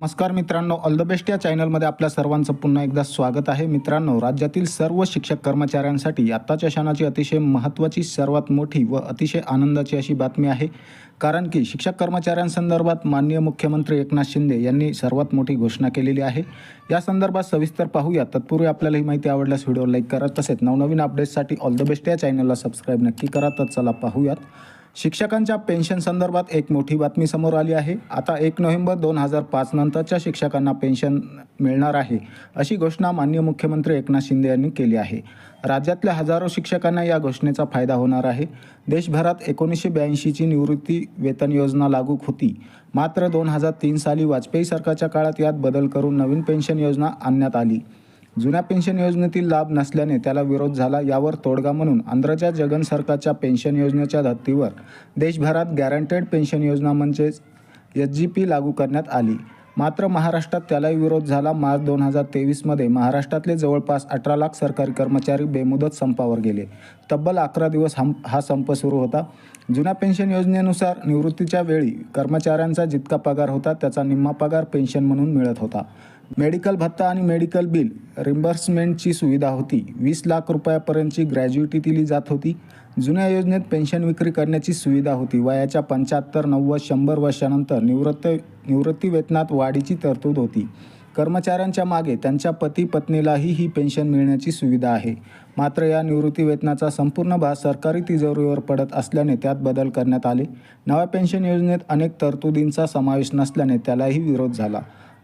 नमस्कार मित्रांनो all the best या चॅनलमध्ये आपल्या सर्वांचं पुन्हा एकदा स्वागत आहे. मित्रांनो राज्यातील सर्व शिक्षक कर्मचाऱ्यांसाठी आत्ताच्या क्षणाची अतिशय महत्त्वाची सर्वात मोठी व अतिशय आनंदाची अशी बातमी आहे. कारण की शिक्षक कर्मचाऱ्यांसंदर्भात माननीय मुख्यमंत्री एकनाथ शिंदे यांनी सर्वात मोठी घोषणा केलेली आहे. या संदर्भात सविस्तर पाहूया. तत्पूर्वी आपल्याला ही माहिती आवडल्यास व्हिडिओ लाईक करा. तसेच नवनवीन अपडेट्ससाठी ऑल द बेस्ट या चॅनलला सबस्क्राईब नक्की करा. तर चला पाहूयात. शिक्षकांच्या पेन्शन संदर्भात एक मोठी बातमी समोर आली आहे. आता एक नोव्हेंबर दोन हजार पाच नंतरच्या शिक्षकांना पेन्शन मिळणार आहे अशी घोषणा माननीय मुख्यमंत्री एकनाथ शिंदे यांनी केली आहे. राज्यातल्या हजारो शिक्षकांना या घोषणेचा फायदा होणार आहे. देशभरात एकोणीसशे ब्याऐंशीची निवृत्ती वेतन योजना लागू होती. मात्र दोन हजार तीन साली वाजपेयी सरकारच्या काळात यात बदल करून नवीन पेन्शन योजना आणण्यात आली. जुन्या पेन्शन योजनेतील लाभ नसल्याने त्याला विरोध झाला. यावर तोडगा म्हणून आंध्रच्या जगन सरकारच्या पेन्शन योजनेच्या धर्तीवर देशभरात गॅरंटेड पेन्शन योजना म्हणजेच एच जी पी लागू करण्यात आली. मात्र महाराष्ट्रात त्यालाही विरोध झाला. मार्च दोन हजार तेवीसमध्ये महाराष्ट्रातले जवळपास अठरा लाख सरकारी कर्मचारी बेमुदत संपावर गेले. तब्बल अकरा दिवस हम हा संप सुरू होता. जुन्या पेन्शन योजनेनुसार निवृत्तीच्या वेळी कर्मचाऱ्यांचा जितका पगार होता त्याचा निम्मा पगार पेन्शन म्हणून मिळत होता. मेडिकल भत्ता आणि मेडिकल बिल रिम्बर्समेंटची सुविधा होती. वीस लाख रुपयापर्यंतची ग्रॅज्युएटी दिली जात होती. जुन्या योजनेत पेन्शन विक्री करण्याची सुविधा होती. वयाच्या पंच्याहत्तर नव्वद शंभर वर्षानंतर निवृत्त निवृत्ती वेतनात वाढीची तरतूद होती. कर्मचाऱ्यांच्या मागे त्यांच्या पती पत्नीलाही ही पेन्शन मिळण्याची सुविधा आहे. मात्र या निवृत्ती वेतनाचा संपूर्ण भाग सरकारी तिजोरीवर पडत असल्याने त्यात बदल करण्यात आले. नव्या पेन्शन योजनेत अनेक तरतुदींचा समावेश नसल्याने त्यालाही विरोध झाला.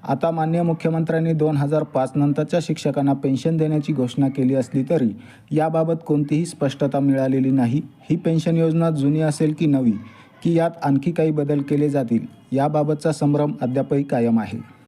आता मान्य मुख्यमंत्र्यांनी दोन हजार पाच नंतरच्या शिक्षकांना पेन्शन देण्याची घोषणा केली असली तरी याबाबत कोणतीही स्पष्टता मिळालेली नाही. ही पेन्शन योजना जुनी असेल की नवी? की यात आणखी काही बदल केले जातील? याबाबतचा संभ्रम अद्यापही कायम आहे.